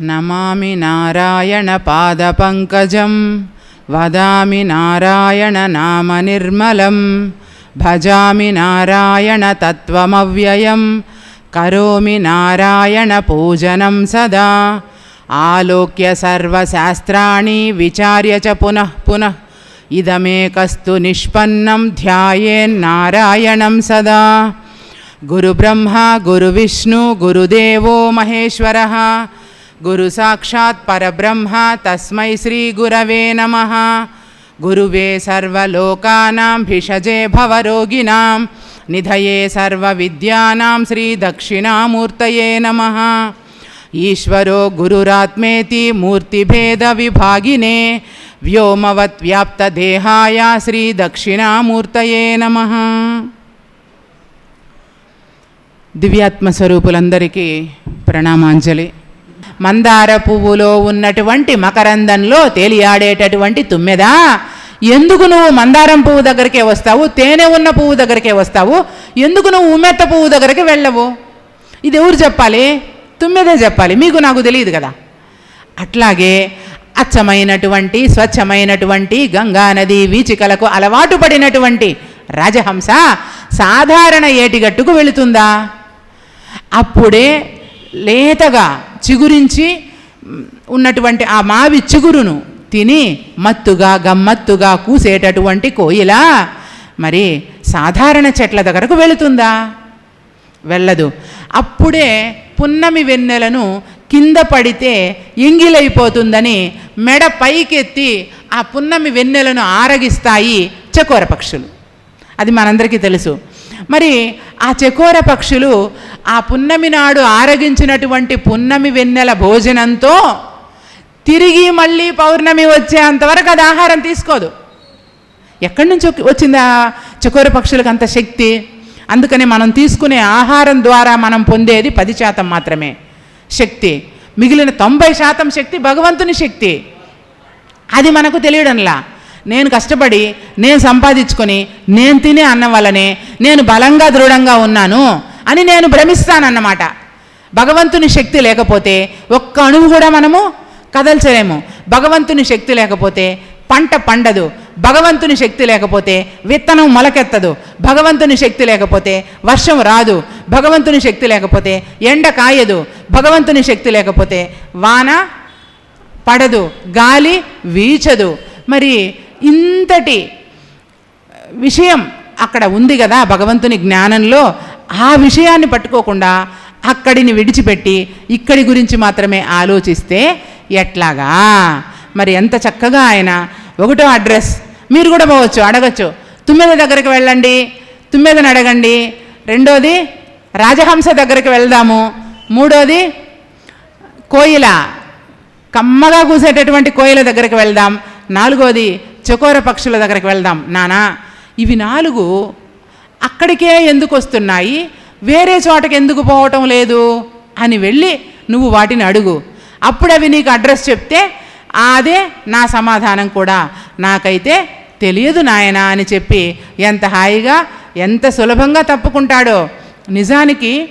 నమామి నారాయణ పాదపంకజం వదామి నారాయణ నామ నిర్మలం భజామి నారాయణ తత్వమవ్యయం కరోమి నారాయణ పూజనం సదా ఆలోక్య సర్వశాస్త్రాణి విచార్య చ పునః పునః ఇదమేకస్తు నిష్పన్నం ధ్యాయేన్నారాయణం సదా. గురుబ్రహ్మ గురువిష్ణు గురుదేవో మహేశ్వరः గురు సాక్షాత్ పరబ్రహ్మ తస్మై శ్రీ గురవే నమ. గురువే సర్వలోకానాం భిషజే భవరోగిణాం నిధయే సర్వవిద్యానాం శ్రీ దక్షిణామూర్తయే నమ. ఈశ్వరో గురురాత్మేతి మూర్తిభేద విభాగినే వ్యోమవత్ వ్యాప్తదేహాయ శ్రీ దక్షిణామూర్తయే నమ. దివ్యాత్మస్వరూపులందరికీ ప్రణామాంజలి. మందార పువ్వులో ఉన్నటువంటి మకరందంలో తేలియాడేటటువంటి తుమ్మెదా? ఎందుకు నువ్వు మందారం పువ్వు దగ్గరికే వస్తావు? తేనె ఉన్న పువ్వు దగ్గరికే వస్తావు? ఎందుకు నువ్వు ఉమ్మెత్త పువ్వు దగ్గరికి వెళ్ళవు? ఇది ఎవరు చెప్పాలి? తుమ్మెదే చెప్పాలి. మీకు నాకు తెలియదు కదా. అట్లాగే అచ్చమైనటువంటి స్వచ్ఛమైనటువంటి గంగా నది వీచికలకు అలవాటు పడినటువంటి రాజహంస సాధారణ ఏటిగట్టుకు వెళుతుందా? అప్పుడే లేతగా చిగురించి ఉన్నటువంటి ఆ మావి చిగురును తిని మత్తుగా గమ్మత్తుగా కూసేటటువంటి కోయిల మరి సాధారణ చెట్ల దగ్గరకు వెళుతుందా? వెళ్ళదు. అప్పుడే పున్నమి వెన్నెలను కింద పడితే ఎంగిలైపోతుందని మెడ పైకెత్తి ఆ పున్నమి వెన్నెలను ఆరగిస్తాయి చకోర పక్షులు. అది మనందరికీ తెలుసు. మరి ఆ చకోర పక్షులు ఆ పున్నమి నాడు ఆరగించినటువంటి పున్నమి వెన్నెల భోజనంతో తిరిగి మళ్ళీ పౌర్ణమి వచ్చేంతవరకు అది ఆహారం తీసుకోదు. ఎక్కడి నుంచి వచ్చింది ఆ చకోర పక్షులకు అంత శక్తి? అందుకని మనం తీసుకునే ఆహారం ద్వారా మనం పొందేది పది శాతం మాత్రమే శక్తి. మిగిలిన తొంభై శాతం శక్తి భగవంతుని శక్తి. అది మనకు తెలియడంలా. నేను కష్టపడి నేను సంపాదించుకొని నేను తినే అన్నం వల్లనే నేను బలంగా దృఢంగా ఉన్నాను అని నేను భ్రమిస్తానన్నమాట. భగవంతుని శక్తి లేకపోతే ఒక్క అణువు కూడా మనము కదల్చలేము. భగవంతుని శక్తి లేకపోతే పంట పండదు. భగవంతుని శక్తి లేకపోతే విత్తనం మొలకెత్తదు. భగవంతుని శక్తి లేకపోతే వర్షం రాదు. భగవంతుని శక్తి లేకపోతే ఎండ కాయదు. భగవంతుని శక్తి లేకపోతే వాన పడదు. గాలి వీచదు. మరి ఇంతటి విషయం అక్కడ ఉంది కదా భగవంతుని జ్ఞానంలో ఆ విషయాన్ని పట్టుకోకుండా అక్కడిని విడిచిపెట్టి ఇక్కడి గురించి మాత్రమే ఆలోచిస్తే ఎట్లాగా? మరి ఎంత చక్కగా ఆయన ఒకటో అడ్రస్ మీరు కూడా పోవచ్చు అడగచ్చు. తుమ్మెద దగ్గరికి వెళ్ళండి తుమ్మెదని అడగండి. రెండోది రాజహంస దగ్గరికి వెళ్దాము. మూడోది కోయిల కమ్మగా కూసేటటువంటి కోయిల దగ్గరికి వెళ్దాం. నాలుగోది చకోర పక్షుల దగ్గరికి వెళ్దాం నానా. ఇవి నాలుగు అక్కడికే ఎందుకు వస్తున్నాయి? వేరే చోటకి ఎందుకు పోవటం లేదు? అని వెళ్ళి నువ్వు వాటిని అడుగు. అప్పుడు అవి నీకు అడ్రస్ చెప్తే అదే నా సమాధానం కూడా. నాకైతే తెలియదు నాయనా అని చెప్పి ఎంత హాయిగా ఎంత సులభంగా తప్పుకుంటాడో. నిజానికి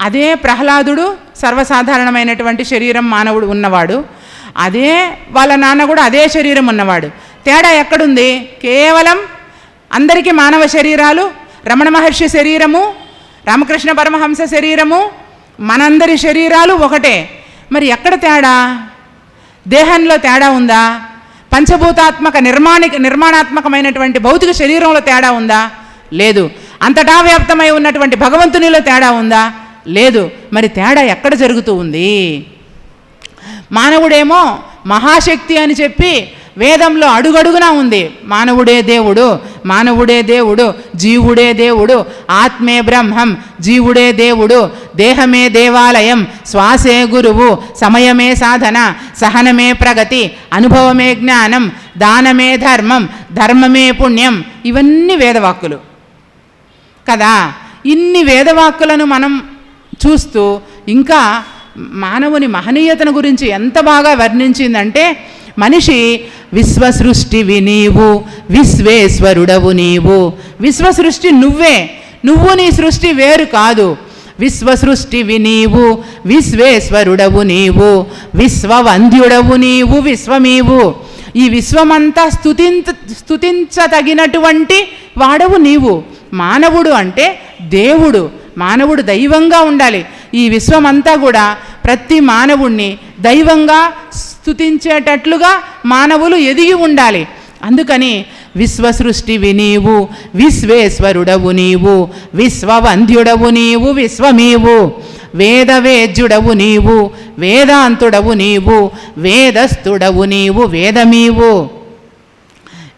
అదే ప్రహ్లాదుడు సర్వసాధారణమైనటువంటి శరీరం మానవుడు ఉన్నవాడు. అదే వాళ్ళ నాన్న కూడా అదే శరీరం ఉన్నవాడు. తేడా ఎక్కడుంది? కేవలం అందరికీ మానవ శరీరాలు రమణ మహర్షి శరీరము రామకృష్ణ పరమహంస శరీరము మనందరి శరీరాలు ఒకటే. మరి ఎక్కడ తేడా? దేహంలో తేడా ఉందా? పంచభూతాత్మక నిర్మాణిక నిర్మాణాత్మకమైనటువంటి భౌతిక శరీరంలో తేడా ఉందా? లేదు. అంతటా వ్యాప్తమై ఉన్నటువంటి భగవంతునిలో తేడా ఉందా? లేదు. మరి తేడా ఎక్కడ జరుగుతూ ఉంది? మానవుడేమో మహాశక్తి అని చెప్పి వేదంలో అడుగడుగునా ఉంది. మానవుడే దేవుడు మానవుడే దేవుడు జీవుడే దేవుడు ఆత్మే బ్రహ్మం జీవుడే దేవుడు దేహమే దేవాలయం శ్వాసే గురువు సమయమే సాధన సహనమే ప్రగతి అనుభవమే జ్ఞానం దానమే ధర్మం ధర్మమే పుణ్యం ఇవన్నీ వేదవాక్కులు. కదా? ఇన్ని వేదవాక్కులను మనం చూస్తూ ఇంకా మానవుని మహనీయతను గురించి ఎంత బాగా వర్ణించిందంటే మనిషి విశ్వసృష్టివి నీవు విశ్వేశ్వరుడవు నీవు. విశ్వసృష్టి నువ్వే. నువ్వు నీ సృష్టి వేరు కాదు. విశ్వసృష్టివి నీవు విశ్వేశ్వరుడవు నీవు. విశ్వవంద్యుడవు నీవు విశ్వమీవు. ఈ విశ్వమంతా స్తుతించ స్థుతించదగినటువంటి వాడవు నీవు. మానవుడు అంటే దేవుడు. మానవుడు దైవంగా ఉండాలి. ఈ విశ్వమంతా కూడా ప్రతి మానవుణ్ణి దైవంగా స్థుతించేటట్లుగా మానవులు ఎదిగి ఉండాలి. అందుకని విశ్వసృష్టివి నీవు విశ్వేశ్వరుడవు నీవు విశ్వవంధ్యుడవు నీవు విశ్వమీవు వేదవేద్యుడవు నీవు వేదాంతుడవు నీవు వేదస్థుడవు నీవు వేదమీవు.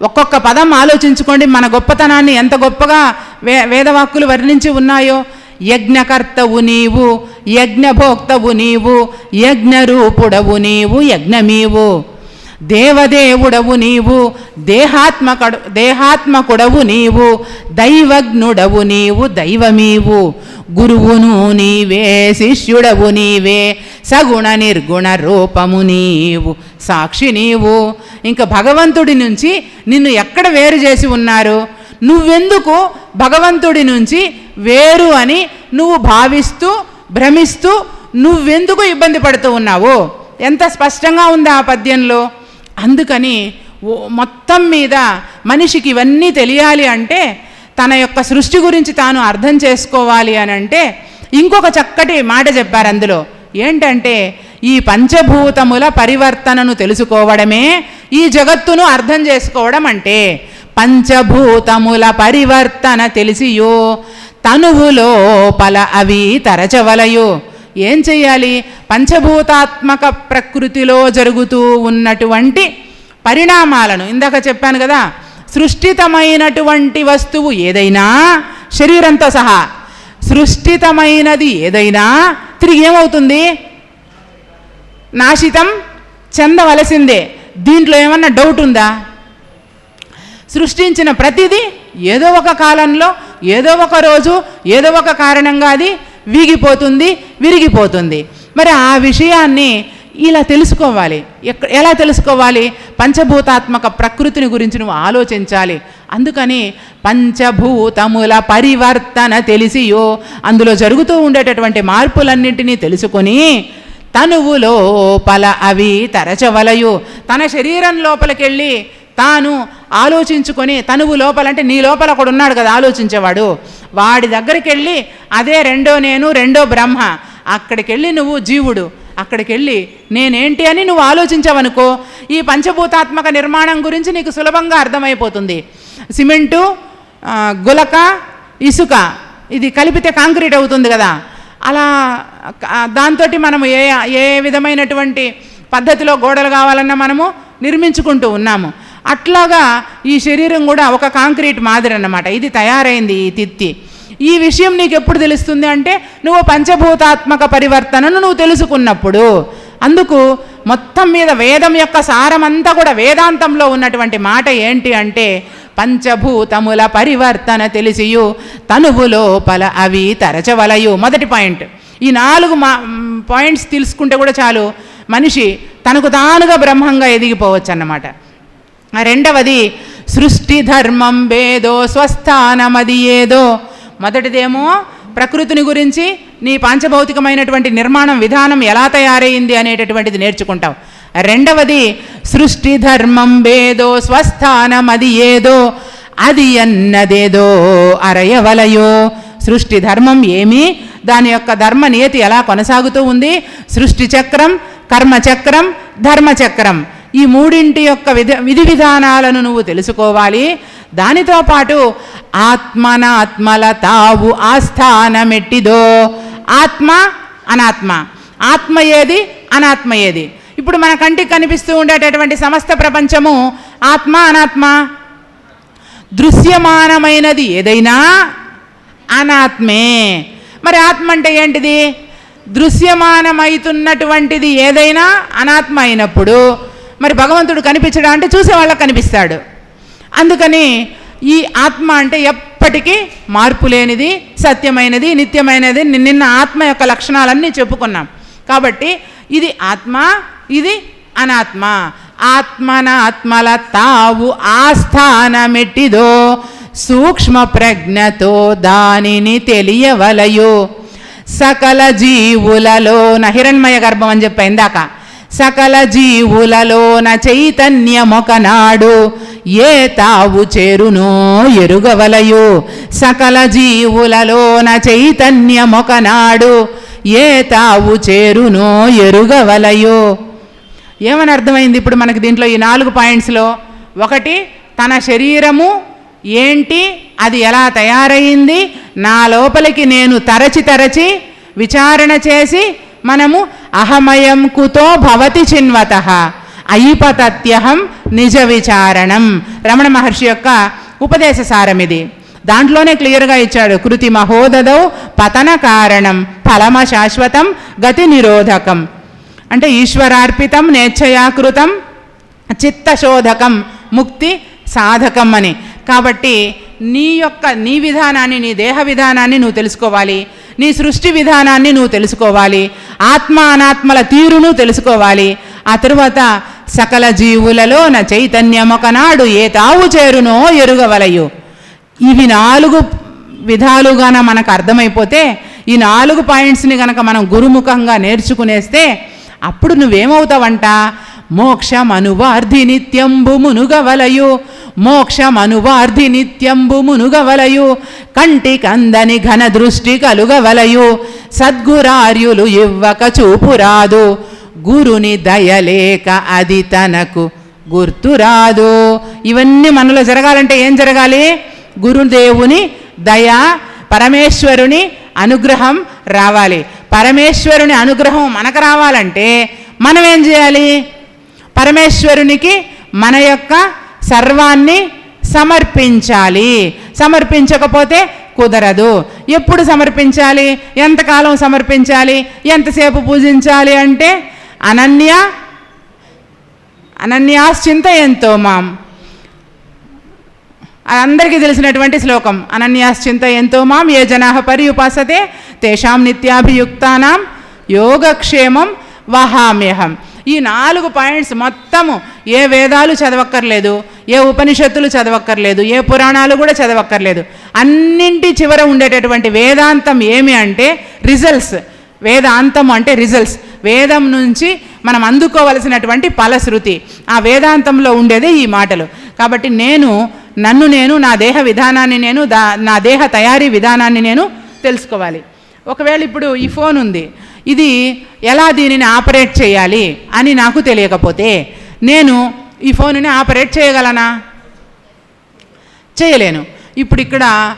ఒక్కొక్క పదం ఆలోచించుకోండి మన గొప్పతనాన్ని ఎంత గొప్పగా వే వేదవాక్కులు వర్ణించి ఉన్నాయో. యజ్ఞకర్తవు నీవు యజ్ఞభోక్తవు నీవు యజ్ఞరూపుడవు నీవు యజ్ఞమీవు. దేవదేవుడవు నీవు దేహాత్మకడు దేహాత్మకుడవు నీవు దైవజ్ఞుడవు నీవు దైవమీవు. గురువును నీవే శిష్యుడవు నీవే సగుణ నిర్గుణ రూపము నీవు. సాక్షి నీవు. ఇంకా భగవంతుడి నుంచి నిన్ను ఎక్కడ వేరు చేసి ఉన్నారు? నువ్వెందుకు భగవంతుడి నుంచి వేరు అని నువ్వు భావిస్తూ భ్రమిస్తూ నువ్వెందుకు ఇబ్బంది పడుతూ ఉన్నావు? ఎంత స్పష్టంగా ఉంది ఆ పద్యంలో? అందుకని ఓ మొత్తం మీద మనిషికి ఇవన్నీ తెలియాలి అంటే తన యొక్క సృష్టి గురించి తాను అర్థం చేసుకోవాలి అని అంటే ఇంకొక చక్కటి మాట చెప్పారు అందులో. ఏంటంటే ఈ పంచభూతముల పరివర్తనను తెలుసుకోవడమే ఈ జగత్తును అర్థం చేసుకోవడం అంటే. పంచభూతముల పరివర్తన తెలిసియో తనువులోపల అవి తరచవలయో. ఏం చెయ్యాలి? పంచభూతాత్మక ప్రకృతిలో జరుగుతూ ఉన్నటువంటి పరిణామాలను. ఇందాక చెప్పాను కదా సృష్టితమైనటువంటి వస్తువు ఏదైనా శరీరంతో సహా సృష్టితమైనది ఏదైనా తిరిగి ఏమవుతుంది? నాశితం చెందవలసిందే. దీంట్లో ఏమన్నా డౌట్ ఉందా? సృష్టించిన ప్రతిదీ ఏదో ఒక కాలంలో ఏదో ఒక రోజు ఏదో ఒక కారణంగా అది వీగిపోతుంది విరిగిపోతుంది. మరి ఆ విషయాన్ని ఇలా తెలుసుకోవాలి. ఎలా తెలుసుకోవాలి? పంచభూతాత్మక ప్రకృతిని గురించి నువ్వు ఆలోచించాలి. అందుకని పంచభూతముల పరివర్తన తెలిసియో అందులో జరుగుతూ ఉండేటటువంటి మార్పులన్నింటినీ తెలుసుకొని తనువు లోపల అవి తరచవలయు. తన శరీరం లోపలికెళ్ళి తాను ఆలోచించుకొని తనువు లోపల అంటే నీ లోపల ఒకడు ఉన్నాడు కదా ఆలోచించేవాడు. వాడి దగ్గరికి వెళ్ళి అదే రెండో నేను రెండో బ్రహ్మ. అక్కడికి వెళ్ళి నువ్వు జీవుడు. అక్కడికి వెళ్ళి నేనేంటి అని నువ్వు ఆలోచించావనుకో ఈ పంచభూతాత్మక నిర్మాణం గురించి నీకు సులభంగా అర్థమైపోతుంది. సిమెంటు గులక ఇసుక ఇది కలిపితే కాంక్రీట్ అవుతుంది కదా. అలా దాంతో మనము ఏ ఏ విధమైనటువంటి పద్ధతిలో గోడలు కావాలన్నా మనము నిర్మించుకుంటూ ఉన్నాము. అట్లాగా ఈ శరీరం కూడా ఒక కాంక్రీట్ మాదిరి అన్నమాట ఇది తయారైంది ఈ తిత్తి. ఈ విషయం నీకు ఎప్పుడు తెలుస్తుంది అంటే నువ్వు పంచభూతాత్మక పరివర్తనను నువ్వు తెలుసుకున్నప్పుడు. అందుకు మొత్తం మీద వేదం యొక్క సారమంతా కూడా వేదాంతంలో ఉన్నటువంటి మాట ఏంటి అంటే పంచభూతముల పరివర్తన తెలిసియు తనువు లోపల అవి తరచవలయు. మొదటి పాయింట్. ఈ నాలుగు మా పాయింట్స్ తెలుసుకుంటే కూడా చాలు. మనిషి తనకు తానుగా బ్రహ్మంగా ఎదిగిపోవచ్చు అన్నమాట రెండవది సృష్టి ధర్మం భేదో స్వస్థానమది ఏదో. మొదటిదేమో ప్రకృతిని గురించి నీ పాంచభౌతికమైనటువంటి నిర్మాణం విధానం ఎలా తయారైంది అనేటటువంటిది నేర్చుకుంటావు రెండవది సృష్టి ధర్మం భేదో స్వస్థానం అది ఏదో. అది అన్నదేదో అరయవలయో. సృష్టి ధర్మం ఏమి దాని యొక్క ధర్మ నియతి ఎలా కొనసాగుతూ ఉంది? సృష్టి చక్రం కర్మ చక్రం. ఈ మూడింటి యొక్క విధ విధి విధానాలను నువ్వు తెలుసుకోవాలి. దానితో పాటు ఆత్మనాత్మల తావు ఆస్థానమెట్టిదో. ఆత్మ అనాత్మ. ఆత్మ ఏది? అనాత్మ ఏది? ఇప్పుడు మన కంటికి కనిపిస్తూ ఉండేటటువంటి సమస్త ప్రపంచము ఆత్మ అనాత్మ. దృశ్యమానమైనది ఏదైనా అనాత్మే. మరి ఆత్మ అంటే ఏంటిది? దృశ్యమానమైతున్నటువంటిది ఏదైనా అనాత్మ అయినప్పుడు మరి భగవంతుడు కనిపించడా అంటే చూసే వాళ్ళకి కనిపిస్తాడు. అందుకని ఈ ఆత్మ అంటే ఎప్పటికీ మార్పు లేనిది సత్యమైనది నిత్యమైనది ని- నిన్న ఆత్మ యొక్క లక్షణాలన్నీ చెప్పుకున్నాం. కాబట్టి ఇది ఆత్మ ఇది అనాత్మ. ఆత్మనాత్మల తావు ఆస్థానమెట్టిదో సూక్ష్మ ప్రజ్ఞతో దానిని తెలియవలయో. సకల జీవులలో నహిరణ్మయ గర్భం అని చెప్పా ఇందాక సకల జీవులలోన చైతన్యమొకనాడు. ఏ తావు చేరునో ఎరుగవలయు. సకల జీవులలోన చైతన్యమొకనాడు. ఏ తావు చేరునో ఎరుగవలయు. ఏమని అర్థమైంది ఇప్పుడు మనకి దీంట్లో ఈ నాలుగు పాయింట్స్లో? ఒకటి తన శరీరము ఏంటి? అది ఎలా తయారైంది? నా లోపలికి నేను తరచి తరచి విచారణ చేసి మనము అహమయం కుతో భవతి చిన్వత. అయిపతత్యహం నిజ విచారణం రమణ మహర్షి యొక్క ఉపదేశ సారం ఇది దాంట్లోనే క్లియర్గా ఇచ్చాడు కృతి మహోదదౌ పతన కారణం ఫలమ శాశ్వతం గతి నిరోధకం. అంటే ఈశ్వరార్పితం నేచ్ఛయాకృతం చిత్తశోధకం ముక్తి సాధకం అని. కాబట్టి నీ యొక్క నీ విధానాన్ని నీ దేహ విధానాన్ని నువ్వు తెలుసుకోవాలి. నీ సృష్టి విధానాన్ని నువ్వు తెలుసుకోవాలి. ఆత్మ అనాత్మల తీరును తెలుసుకోవాలి. ఆ తరువాత సకల జీవులలో నా చైతన్యమొకనాడు ఏ తావు చేరునో ఎరుగవలయు. ఇవి నాలుగు విధాలుగాన మనకు అర్థమైపోతే ఈ నాలుగు పాయింట్స్ని కనుక మనం గురుముఖంగా నేర్చుకునేస్తే అప్పుడు నువ్వేమవుతావంట? మోక్షమనువార్ధి నిత్యంబు మునుగవలయు. మోక్షమనువార్ధి నిత్యంబు మునుగవలయు కంటి కందని ఘన దృష్టి కలుగవలయు సద్గురార్యులు ఇవ్వక చూపురాదు గురుని దయలేక అది తనకు గుర్తురాదు. ఇవన్నీ మనలో జరగాలంటే ఏం జరగాలి? గురుదేవుని దయ పరమేశ్వరుని అనుగ్రహం రావాలి. పరమేశ్వరుని అనుగ్రహం మనకు రావాలంటే మనం ఏం చేయాలి? పరమేశ్వరునికి మన యొక్క సర్వాన్ని సమర్పించాలి. సమర్పించకపోతే కుదరదు. ఎప్పుడు సమర్పించాలి? ఎంతకాలం సమర్పించాలి? ఎంతసేపు పూజించాలి అంటే అనన్య అనన్యాశ్చింత ఎంతో మాం. అందరికీ తెలిసినటువంటి శ్లోకం అనన్యాశ్చింత ఎంతో మాం ఏ జనా పరి ఉపాసతే తేషాం నిత్యాభియుక్తానాం యోగక్షేమం వహామ్యహం. ఈ నాలుగు పాయింట్స్ మొత్తము ఏ వేదాలు చదవక్కర్లేదు ఏ ఉపనిషత్తులు చదవక్కర్లేదు ఏ పురాణాలు కూడా చదవక్కర్లేదు. అన్నింటి చివర ఉండేటటువంటి వేదాంతం ఏమి అంటే రిజల్ట్స్ వేదాంతం అంటే రిజల్ట్స్ వేదం నుంచి మనం అందుకోవలసినటువంటి ఫలశ్రుతి. ఆ వేదాంతంలో ఉండేదే ఈ మాటలు. కాబట్టి నేను నన్ను నేను నా దేహ విధానాన్ని నేను దా నా దేహ తయారీ విధానాన్ని నేను తెలుసుకోవాలి. ఒకవేళ ఇప్పుడు ఈ ఫోన్ ఉంది. ఇది ఎలా దీనిని ఆపరేట్ చేయాలి అని నాకు తెలియకపోతే నేను ఈ ఫోన్ని ఆపరేట్ చేయగలనా? చేయలేను. ఇప్పుడు ఇక్కడ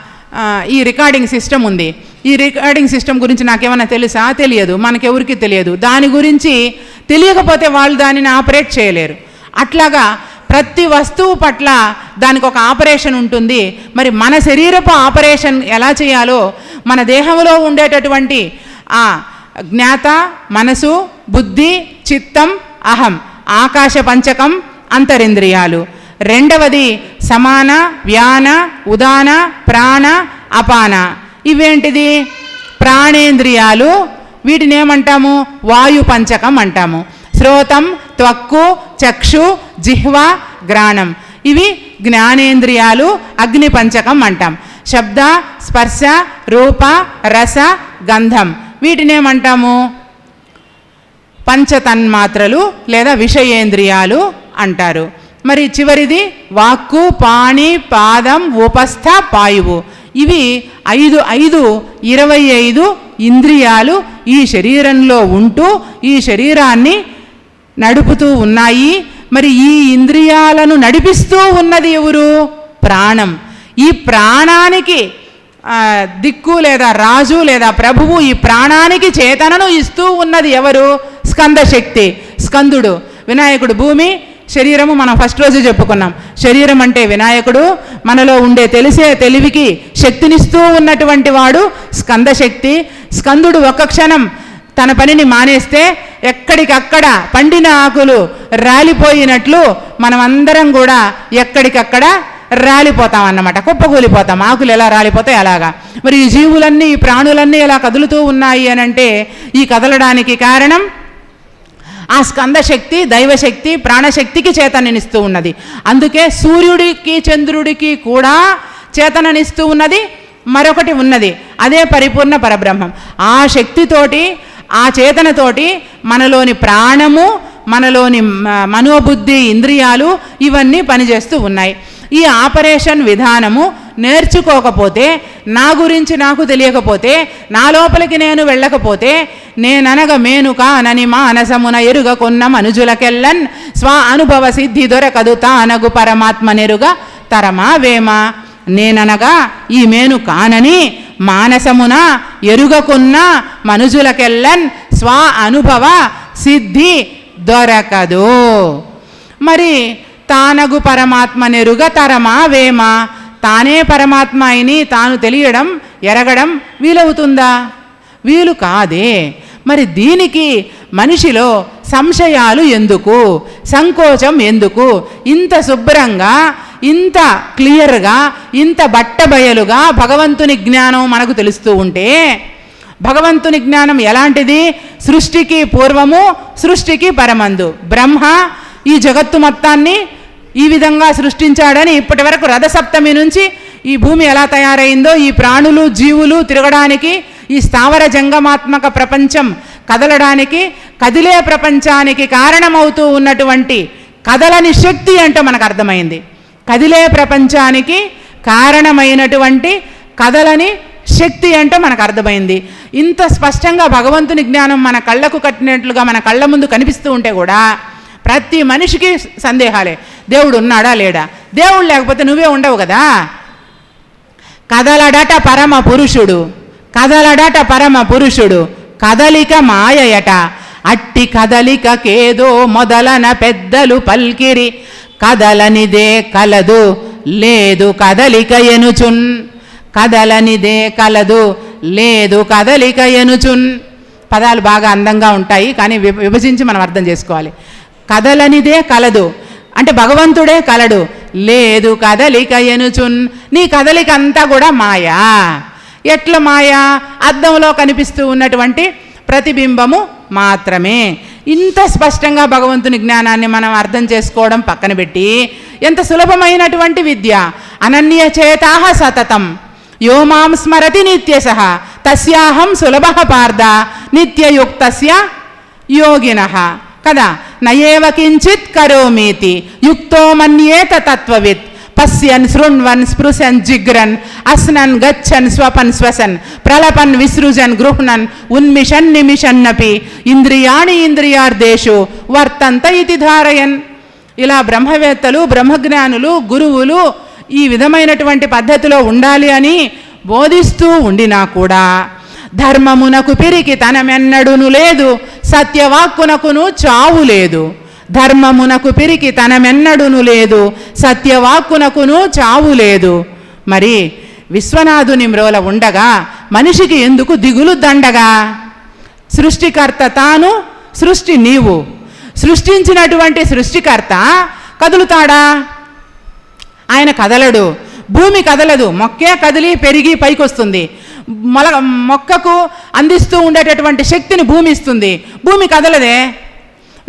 ఈ రికార్డింగ్ సిస్టమ్ ఉంది. ఈ రికార్డింగ్ సిస్టమ్ గురించి నాకేమైనా తెలుసా? తెలియదు. మనకెవరికి తెలియదు. దాని గురించి తెలియకపోతే వాళ్ళు దానిని ఆపరేట్ చేయలేరు. అట్లాగా ప్రతి వస్తువు పట్ల దానికి ఒక ఆపరేషన్ ఉంటుంది. మరి మన శరీరపు ఆపరేషన్ ఎలా చేయాలో మన దేహంలో ఉండేటటువంటి ఆ జ్ఞాత మనసు బుద్ధి చిత్తం అహం ఆకాశ పంచకం అంతరింద్రియాలు. రెండవది సమాన వ్యాన ఉదాన ప్రాణ అపాన. ఇవేంటిది? ప్రాణేంద్రియాలు. వీటిని ఏమంటాము? వాయు పంచకం అంటాము. శ్రోతం త్వక్కు చక్షు జిహ్వ గ్రాణం ఇవి జ్ఞానేంద్రియాలు అగ్ని పంచకం అంటాం. శబ్ద స్పర్శ రూప రస గంధం. వీటినేమంటాము? పంచతన్మాత్రలు లేదా విషయేంద్రియాలు అంటారు. మరి చివరిది వాక్కు పాణి పాదం ఉపస్థ పాయువు. ఇవి ఐదు ఐదు ఇరవై ఐదు ఇంద్రియాలు ఈ శరీరంలో ఉంటూ ఈ శరీరాన్ని నడుపుతూ ఉన్నాయి. మరి ఈ ఇంద్రియాలను నడిపిస్తూ ఉన్నది ఎవరు? ప్రాణం. ఈ ప్రాణానికి దిక్కు లేదా రాజు లేదా ప్రభువు ఈ ప్రాణానికి చేతనను ఇస్తూ ఉన్నది ఎవరు? స్కందశక్తి స్కందుడు వినాయకుడు భూమి. శరీరము మనం ఫస్ట్ రోజు చెప్పుకున్నాం. శరీరం అంటే వినాయకుడు. మనలో ఉండే తెలిసే తెలివికి శక్తినిస్తూ ఉన్నటువంటి వాడు స్కందశక్తి. స్కందుడు ఒక్క క్షణం తన పనిని మానేస్తే ఎక్కడికక్కడ పండిన ఆకులు రాలిపోయినట్లు మనమందరం కూడా ఎక్కడికక్కడ రాలిపోతాం అన్నమాట. కుప్పకూలిపోతాం ఆకులు ఎలా రాలిపోతాయి అలాగా. మరి ఈ జీవులన్నీ ఈ ప్రాణులన్నీ ఎలా కదులుతూ ఉన్నాయి అని అంటే ఈ కదలడానికి కారణం ఆ స్కందశక్తి దైవశక్తి ప్రాణశక్తికి చేతననిస్తూ ఉన్నది. అందుకే సూర్యుడికి చంద్రుడికి కూడా చేతననిస్తూ ఉన్నది మరొకటి ఉన్నది. అదే పరిపూర్ణ పరబ్రహ్మం. ఆ శక్తితోటి ఆ చేతనతోటి మనలోని ప్రాణము మనలోని మ- మనోబుద్ధి ఇంద్రియాలు ఇవన్నీ పనిచేస్తూ ఉన్నాయి. ఈ ఆపరేషన్ విధానము నేర్చుకోకపోతే నా గురించి నాకు తెలియకపోతే నా లోపలికి నేను వెళ్ళకపోతే నేననగ మేనుక అనని మానసమున ఎరుగ కొన్న మనుజులకెల్లన్ స్వ అనుభవ సిద్ధి దొరకదు తానగు పరమాత్మ నెరుగ తరమా వేమా నేననగా ఈ మేను కానని మానసమున ఎరుగకున్న మనుజులకెల్లన్ స్వ అనుభవ సిద్ధి దొరకదు. మరి తానగు పరమాత్మ నెరుగ తరమా వేమా? తానే పరమాత్మ అయిని తాను తెలియడం ఎరగడం వీలవుతుందా? వీలు కాదే. మరి దీనికి మనిషిలో సంశయాలు ఎందుకు? సంకోచం ఎందుకు? ఇంత శుభ్రంగా ఇంత క్లియర్గా ఇంత బట్టబయలుగా భగవంతుని జ్ఞానం మనకు తెలుస్తూ ఉంటే భగవంతుని జ్ఞానం ఎలాంటిది? సృష్టికి పూర్వము సృష్టికి పరమందు. బ్రహ్మ ఈ జగత్తు మొత్తాన్ని ఈ విధంగా సృష్టించాడని ఇప్పటి వరకు రథసప్తమి నుంచి ఈ భూమి ఎలా తయారైందో ఈ ప్రాణులు జీవులు తిరగడానికి ఈ స్థావర జంగమాత్మక ప్రపంచం కదలడానికి కదిలే ప్రపంచానికి కారణమవుతూ ఉన్నటువంటి కదలని శక్తి అంటే మనకు అర్థమైంది. కదిలే ప్రపంచానికి కారణమైనటువంటి కదలని శక్తి అంటే మనకు అర్థమైంది. ఇంత స్పష్టంగా భగవంతుని జ్ఞానం మన కళ్ళకు కట్టినట్లుగా మన కళ్ళ ముందు కనిపిస్తూ ఉంటే కూడా ప్రతి మనిషికి సందేహాలే. దేవుడు ఉన్నాడా లేడా? దేవుడు లేకపోతే నువ్వే ఉండవు కదా? కదలడట పరమ పురుషుడు. కదలడట పరమ పురుషుడు. కదలిక మాయయట. అట్టి కదలికకేదో మొదలన పెద్దలు పల్కిరి. కదలనిదే కలదు లేదు కదలిక ఎనుచున్. కదలనిదే కలదు లేదు కదలిక ఎనుచున్. పదాలు బాగా అందంగా ఉంటాయి కానీ విభ- విభజించి మనం అర్థం చేసుకోవాలి. కదలనిదే కలదు. అంటే భగవంతుడే కలడు. లేదు కదలిక ఎనుచున్ నీ కదలిక అంతా కూడా మాయా. ఎట్ల మాయా? అద్దంలో కనిపిస్తూ ఉన్నటువంటి ప్రతిబింబము మాత్రమే. ఇంత స్పష్టంగా భగవంతుని జ్ఞానాన్ని మనం అర్థం చేసుకోవడం పక్కన పెట్టి ఎంత సులభమైనటువంటి విద్య. అనన్య చేతాహ సతతం. యో మాం స్మరతి నిత్యశ. తస్యాహం సులభ పార్థ. నిత్యయుక్తస్య యోగిన. కదా? నయేవ కించిత్ కరోమీతి యుక్తో మన్యేత తత్వవిత్ పశ్యన్ శృణ్వన్ స్పృశన్ జిగ్రన్ అస్నన్ గచ్చన్ స్వపన్ శ్వసన్ ప్రలపన్ విసృజన్ గృహ్ణన్ ఉన్మిషన్ నిమిషన్నపి ఇంద్రియాణి ఇంద్రియార్దేశు వర్తంత ఇతి ధారయన్. ఇలా బ్రహ్మవేత్తలు బ్రహ్మజ్ఞానులు గురువులు ఈ విధమైనటువంటి పద్ధతిలో ఉండాలి అని బోధిస్తూ ఉండినా కూడా ధర్మమునకు పిరికి తనమెన్నడును లేదు సత్యవాక్కునకును చావు లేదు. ధర్మమునకు పిరికి తనమెన్నడును లేదు సత్యవాక్కునకును చావు లేదు. మరి విశ్వనాథుని మ్రోల ఉండగా మనిషికి ఎందుకు దిగులు దండగా? సృష్టికర్త తాను సృష్టి నీవు. సృష్టించినటువంటి సృష్టికర్త కదులుతాడా? ఆయన కదలడు. భూమి కదలదు. మొక్కే కదిలి పెరిగి పైకొస్తుంది. మొల మొక్కకు అందిస్తూ ఉండేటటువంటి శక్తిని భూమి ఇస్తుంది. భూమి కదలదే.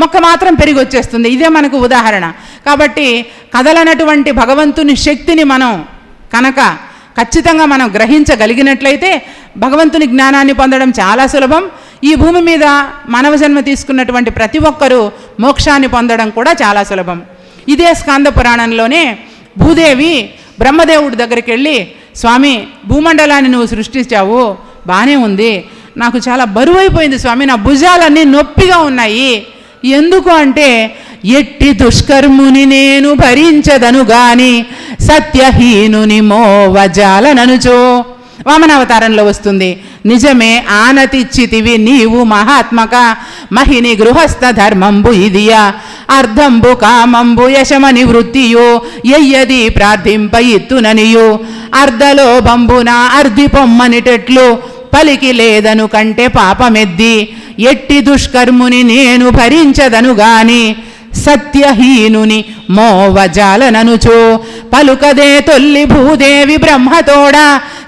మొక్క మాత్రం పెరిగి వచ్చేస్తుంది. ఇదే మనకు ఉదాహరణ. కాబట్టి కదలనటువంటి భగవంతుని శక్తిని మనం కనుక ఖచ్చితంగా మనం గ్రహించగలిగినట్లయితే భగవంతుని జ్ఞానాన్ని పొందడం చాలా సులభం. ఈ భూమి మీద మానవ జన్మ తీసుకున్నటువంటి ప్రతి ఒక్కరూ మోక్షాన్ని పొందడం కూడా చాలా సులభం. ఇదే స్కాంద పురాణంలోనే భూదేవి బ్రహ్మదేవుడి దగ్గరికి వెళ్ళి స్వామి భూమండలాన్ని నువ్వు సృష్టించావు. బాగానే ఉంది. నాకు చాలా బరువైపోయింది స్వామి. నా భుజాలన్నీ నొప్పిగా ఉన్నాయి. ఎందుకు అంటే ఎట్టి దుష్కర్ముని నేను భరించదను గాని సత్యహీనుని మోవజాలననుచో వామనావతారంలో వస్తుంది. నిజమే ఆనతిచ్చితివి నీవు మహాత్మక మహిని గృహస్థ ధర్మంబు ఇదియా. అర్ధంబు కామంబు యశమని వృత్తియో ఎయ్యది ప్రార్థింప ఇత్తుననియు. అర్ధలోబంబున అర్ధి పొమ్మనిటెట్లు పలికి లేదను కంటే పాపమెద్ది. ఎట్టి దుష్కర్ముని నేను భరించదను గాని సత్యహీనుని మోవజాలననుచో పలుకదే తొల్లి భూదేవి బ్రహ్మతోడ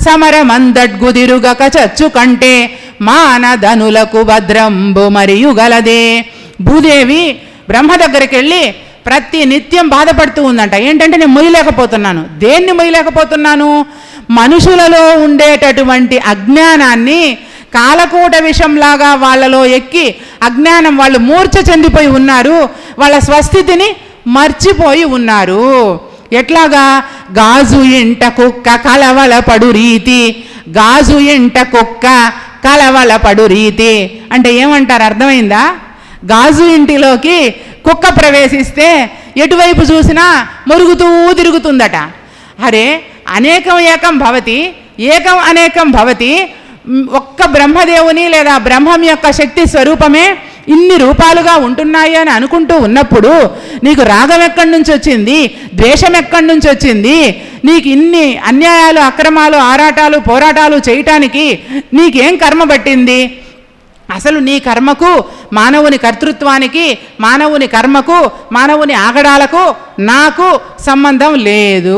సమరమందడ్గుదిరుగక చచ్చు కంటే మానధనులకు భద్రంబు మరియు గలదే. భూదేవి బ్రహ్మ దగ్గరికి వెళ్ళి ప్రతి నిత్యం బాధపడుతూ ఉందంట. ఏంటంటే నేను మొయ్యలేకపోతున్నాను. దేన్ని మొయ్యలేకపోతున్నాను? మనుషులలో ఉండేటటువంటి అజ్ఞానాన్ని కాలకూట విషంలాగా వాళ్ళలో ఎక్కి అజ్ఞానం వాళ్ళు మూర్ఛ చెందిపోయి ఉన్నారు. వాళ్ళ స్వస్థితిని మర్చిపోయి ఉన్నారు. ఎట్లాగా? గాజు ఇంట కుక్క కలవల పడు రీతి. గాజు ఇంట కుక్క కలవల పడు రీతి. అంటే ఏమంటారు? అర్థమైందా? గాజు ఇంటిలోకి కుక్క ప్రవేశిస్తే ఎటువైపు చూసినా మురుగుతూ తిరుగుతుందట. అరే అనేకం ఏకం భవతి ఏకం అనేకం భవతి ఒక్క బ్రహ్మదేవుని లేదా బ్రహ్మం యొక్క శక్తి స్వరూపమే ఇన్ని రూపాలుగా ఉంటున్నాయి అని అనుకుంటూ ఉన్నప్పుడు నీకు రాగం ఎక్కడి నుంచి వచ్చింది? ద్వేషం ఎక్కడి నుంచి వచ్చింది? నీకు ఇన్ని అన్యాయాలు అక్రమాలు ఆరాటాలు పోరాటాలు చేయటానికి నీకేం కర్మ పట్టింది? అసలు నీ కర్మకు మానవుని కర్తృత్వానికి మానవుని కర్మకు మానవుని ఆగడాలకు నాకు సంబంధం లేదు.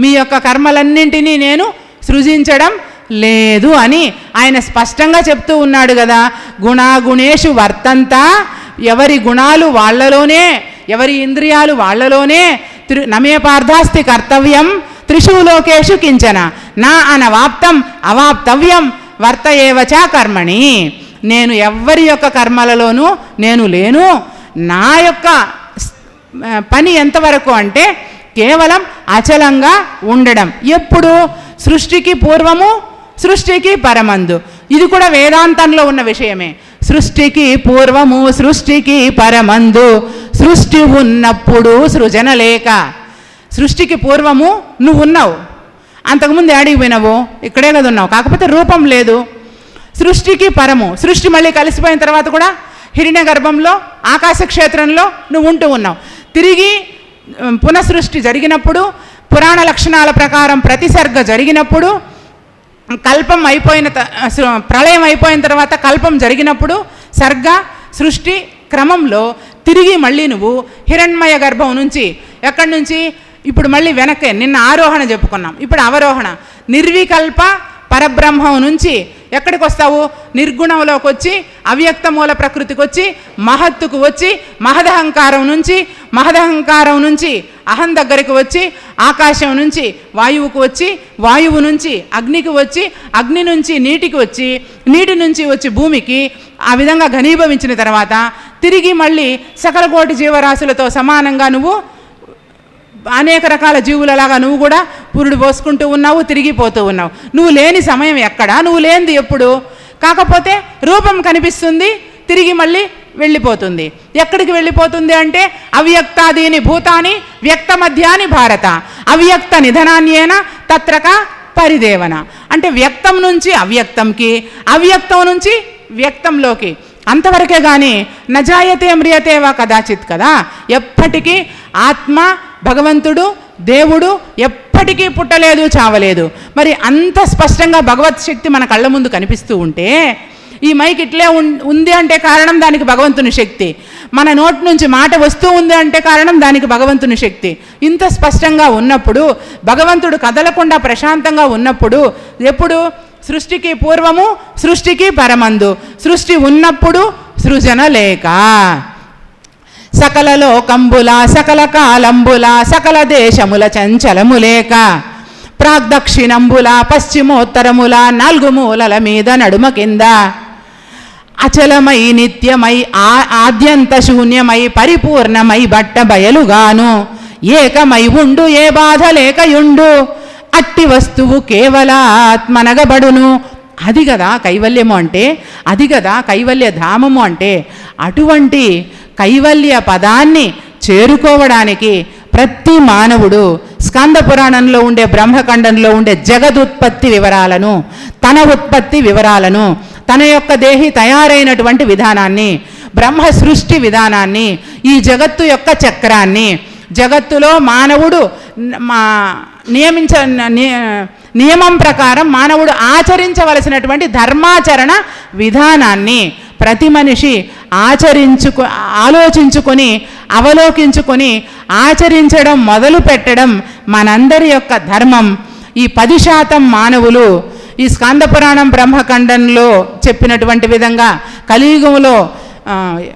మీ యొక్క కర్మలన్నింటినీ నేను సృజించడం లేదు అని ఆయన స్పష్టంగా చెప్తూ ఉన్నాడు కదా. గుణాగుణేషు వర్తంత. ఎవరి గుణాలు వాళ్ళలోనే ఎవరి ఇంద్రియాలు వాళ్ళలోనే. త్రి నమే పార్థాస్తి కర్తవ్యం త్రిషు లోకేషు కించన. నా అనవాప్తం అవాప్తవ్యం వర్త ఏవచ కర్మణి. నేను ఎవ్వరి యొక్క కర్మలలోనూ నేను లేను. నా యొక్క పని ఎంతవరకు అంటే కేవలం అచలంగా ఉండడం. ఎప్పుడు? సృష్టికి పూర్వము సృష్టికి పరమందు. ఇది కూడా వేదాంతంలో ఉన్న విషయమే. సృష్టికి పూర్వము సృష్టికి పరమందు. సృష్టి ఉన్నప్పుడు సృజన లేక. సృష్టికి పూర్వము నువ్వు ఉన్నావు. అంతకుముందు ఏడికి పోయినావు? ఇక్కడే కదా ఉన్నావు. కాకపోతే రూపం లేదు. సృష్టికి పరము. సృష్టి మళ్ళీ కలిసిపోయిన తర్వాత కూడా హిరణ్య గర్భంలో ఆకాశ క్షేత్రంలో నువ్వు ఉంటూ ఉన్నావు. తిరిగి పునఃసృష్టి జరిగినప్పుడు పురాణ లక్షణాల ప్రకారం ప్రతిసర్గ జరిగినప్పుడు కల్పం అయిపోయిన ప్రళయం అయిపోయిన తర్వాత కల్పం జరిగినప్పుడు సర్గ సృష్టి క్రమంలో తిరిగి మళ్ళీ నువ్వు హిరణ్మయ గర్భం నుంచి ఎక్కడి నుంచి? ఇప్పుడు మళ్ళీ వెనక్కి నిన్న ఆరోహణ చెప్పుకున్నాం. ఇప్పుడు అవరోహణ. నిర్వికల్ప పరబ్రహ్మం నుంచి ఎక్కడికి వస్తావు? నిర్గుణంలోకి వచ్చి అవ్యక్త మూల ప్రకృతికి వచ్చి మహత్తుకు వచ్చి మహదహంకారం నుంచి మహదహంకారం నుంచి అహం దగ్గరికి వచ్చి ఆకాశం నుంచి వాయువుకు వచ్చి వాయువు నుంచి అగ్నికి వచ్చి అగ్ని నుంచి నీటికి వచ్చి నీటి నుంచి వచ్చి భూమికి ఆ విధంగా ఘనీభవించిన తర్వాత తిరిగి మళ్ళీ సకలకోటి జీవరాశులతో సమానంగా నువ్వు అనేక రకాల జీవులలాగా నువ్వు కూడా పురుడు పోసుకుంటూ ఉన్నావు తిరిగిపోతూ ఉన్నావు. నువ్వు లేని సమయం ఎక్కడా? నువ్వు లేనిది ఎప్పుడు? కాకపోతే రూపం కనిపిస్తుంది తిరిగి మళ్ళీ వెళ్ళిపోతుంది. ఎక్కడికి వెళ్ళిపోతుంది అంటే అవ్యక్తాదీని భూతాని వ్యక్త మధ్యాని భారత. అవ్యక్త నిధనాన్యేన తత్రక పరిదేవన. అంటే వ్యక్తం నుంచి అవ్యక్తంకి అవ్యక్తం నుంచి వ్యక్తంలోకి. అంతవరకే కానీ నజాయతే మ్రియతే వా కదాచిత్ కదా? ఎప్పటికీ ఆత్మ భగవంతుడు దేవుడు ఎప్పటికీ పుట్టలేదు చావలేదు. మరి అంత స్పష్టంగా భగవత్ శక్తి మన కళ్ళ ముందు కనిపిస్తూ ఉంటే ఈ మైక్ ఇట్లే ఉంది అంటే కారణం దానికి భగవంతుని శక్తి. మన నోటి నుంచి మాట వస్తూ ఉంది అంటే కారణం దానికి భగవంతుని శక్తి. ఇంత స్పష్టంగా ఉన్నప్పుడు భగవంతుడు కదలకుండా ప్రశాంతంగా ఉన్నప్పుడు ఎప్పుడు? సృష్టికి పూర్వము సృష్టికి పరమందు. సృష్టి ఉన్నప్పుడు సృజన లేక. సకల లోకంబుల సకల కాలంబుల సకల దేశముల చంచలములేక ప్రాగ్దక్షిణంబుల పశ్చిమోత్తరముల నాలుగు మూలల మీద నడుమ కింద అచలమై నిత్యమై ఆ ఆద్యంత శూన్యమై పరిపూర్ణమై బట్ట బయలుగాను ఏకమై ఉండు ఏ బాధ లేకయుండు అట్టి వస్తువు కేవల ఆత్మనగబడును అది కదా కైవల్యము అంటే అది కదా కైవల్య ధామము అంటే అటువంటి కైవల్య పదాన్ని చేరుకోవడానికి ప్రతి మానవుడు స్కంద పురాణంలో ఉండే బ్రహ్మఖండంలో ఉండే జగదుత్పత్తి వివరాలను తన ఉత్పత్తి వివరాలను తన యొక్క దేహి తయారైనటువంటి విధానాన్ని బ్రహ్మ సృష్టి విధానాన్ని ఈ జగత్తు యొక్క చక్రాన్ని జగత్తులో మానవుడు మా నియమించ ని- నియమం ప్రకారం మానవుడు ఆచరించవలసినటువంటి ధర్మాచరణ విధానాన్ని ప్రతి మనిషి ఆచరించుకు ఆలోచించుకొని అవలోకించుకొని ఆచరించడం మొదలు పెట్టడం మనందరి యొక్క ధర్మం. ఈ పది శాతం మానవులు ఈ స్కందపురాణం బ్రహ్మఖండంలో చెప్పినటువంటి విధంగా కలియుగంలో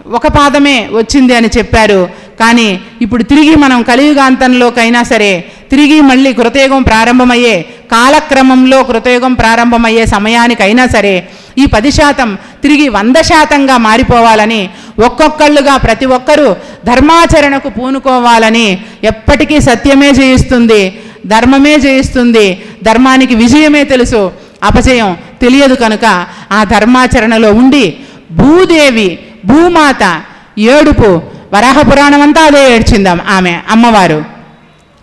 ఒక పాదమే వచ్చింది అని చెప్పారు. కానీ ఇప్పుడు తిరిగి మనం కలియుగాంతంలోకైనా సరే తిరిగి మళ్ళీ కృతయుగం ప్రారంభమయ్యే కాలక్రమంలో కృతయుగం ప్రారంభమయ్యే సమయానికైనా సరే ఈ పది శాతం తిరిగి వంద శాతంగా మారిపోవాలని ఒక్కొక్కళ్ళుగా ప్రతి ఒక్కరూ ధర్మాచరణకు పూనుకోవాలని ఎప్పటికీ సత్యమే జయిస్తుంది ధర్మమే జయిస్తుంది ధర్మానికి విజయమే తెలుసు. అపజయం తెలియదు కనుక ఆ ధర్మాచరణలో ఉండి భూదేవి భూమాత ఏడుపు వరాహ పురాణం అంతా అదే ఏడ్చిందాం ఆమె అమ్మవారు.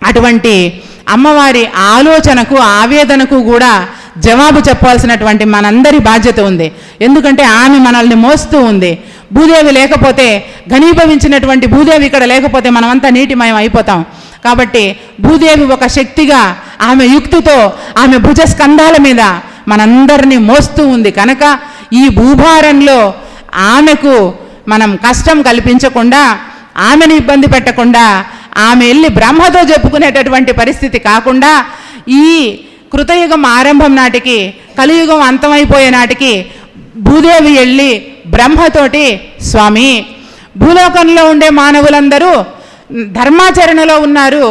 అటువంటి అమ్మవారి ఆలోచనకు ఆవేదనకు కూడా జవాబు చెప్పాల్సినటువంటి మనందరి బాధ్యత ఉంది. ఎందుకంటే ఆమె మనల్ని మోస్తూ ఉంది. భూదేవి లేకపోతే ఘనీభవించినటువంటి భూదేవి ఇక్కడ లేకపోతే మనమంతా నీటిమయం అయిపోతాం. కాబట్టి భూదేవి ఒక శక్తిగా ఆమె యుక్తితో ఆమె భుజస్కంధాల మీద మనందరినీ మోస్తూ ఉంది. కనుక ఈ భూభారంలో ఆమెకు మనం కష్టం కల్పించకుండా ఆమెను ఇబ్బంది పెట్టకుండా ఆమె వెళ్ళి బ్రహ్మతో చెప్పుకునేటటువంటి పరిస్థితి కాకుండా ఈ కృతయుగం ఆరంభం నాటికి కలియుగం అంతమైపోయే నాటికి భూదేవి వెళ్ళి బ్రహ్మతోటి స్వామి భూలోకంలో ఉండే మానవులందరూ ధర్మాచరణలో ఉన్నారు.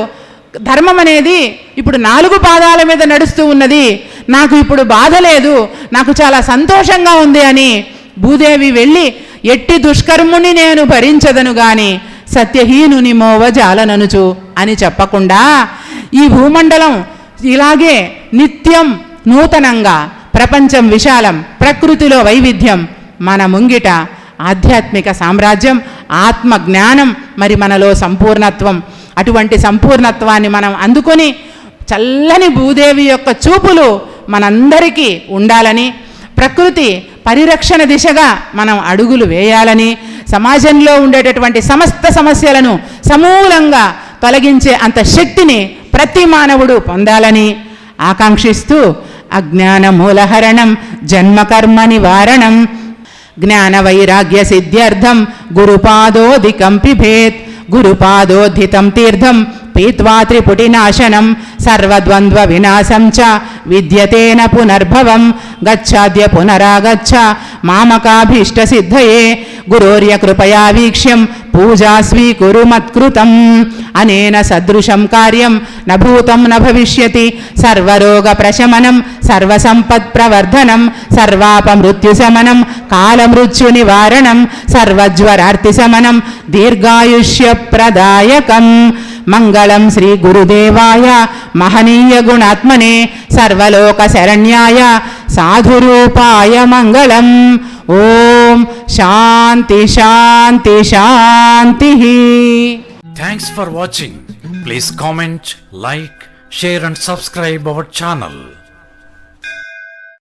ధర్మం అనేది ఇప్పుడు నాలుగు పాదాల మీద నడుస్తూ ఉన్నది. నాకు ఇప్పుడు బాధ లేదు. నాకు చాలా సంతోషంగా ఉంది అని భూదేవి వెళ్ళి ఎట్టి దుష్కర్ముని నేను భరించదను గాని సత్యహీనుని మోవ జాలననుచు అని చెప్పకుండా ఈ భూమండలం ఇలాగే నిత్యం నూతనంగా ప్రపంచం విశాలం ప్రకృతిలో వైవిధ్యం మన ముంగిట ఆధ్యాత్మిక సామ్రాజ్యం ఆత్మ జ్ఞానం మరి మనలో సంపూర్ణత్వం. అటువంటి సంపూర్ణత్వాన్ని మనం అందుకొని చల్లని భూదేవి యొక్క చూపులు మనందరికీ ఉండాలని ప్రకృతి పరిరక్షణ దిశగా మనం అడుగులు వేయాలని సమాజంలో ఉండేటటువంటి సమస్త సమస్యలను సమూలంగా తొలగించే అంత శక్తిని ప్రతి మానవుడు పొందాలని ఆకాంక్షిస్తూ అజ్ఞాన మూలహరణం జన్మకర్మ నివారణం జ్ఞాన వైరాగ్య సిద్ధ్యర్థం గురుపాదోధికం పిభేత్ గురుపాదోధితం తీర్థం పీత్వా త్రిపుటినాశనం సర్వద్వంద్వ వినాశం చ విద్యతేన పునర్భవం గచ్చాద్య పునరాగచ్చ మామకాభీష్ట సిద్ధయే గురోర్య కృపయా వీక్ష్యం పూజా స్వీకురు మత్కృతం అనేన సదృశం కార్యం నభూతం న భవిష్యతి సర్వరోగ ప్రశమనం సర్వసంపత్ ప్రవర్ధనం సర్వాపమృత్యు శమనం కాలమృత్యు నివారణం సర్వజ్వరార్తి శమనం దీర్ఘాయుష్య ప్రదాయకం మంగళం శ్రీ గురుదేవాయ మహనీయ గుణాత్మనే సర్వలోక శరణ్యాయ సాధురూపాయ మంగళం ఓం శాంతి శాంతి శాంతి thanks for watching please comment like share and subscribe our channel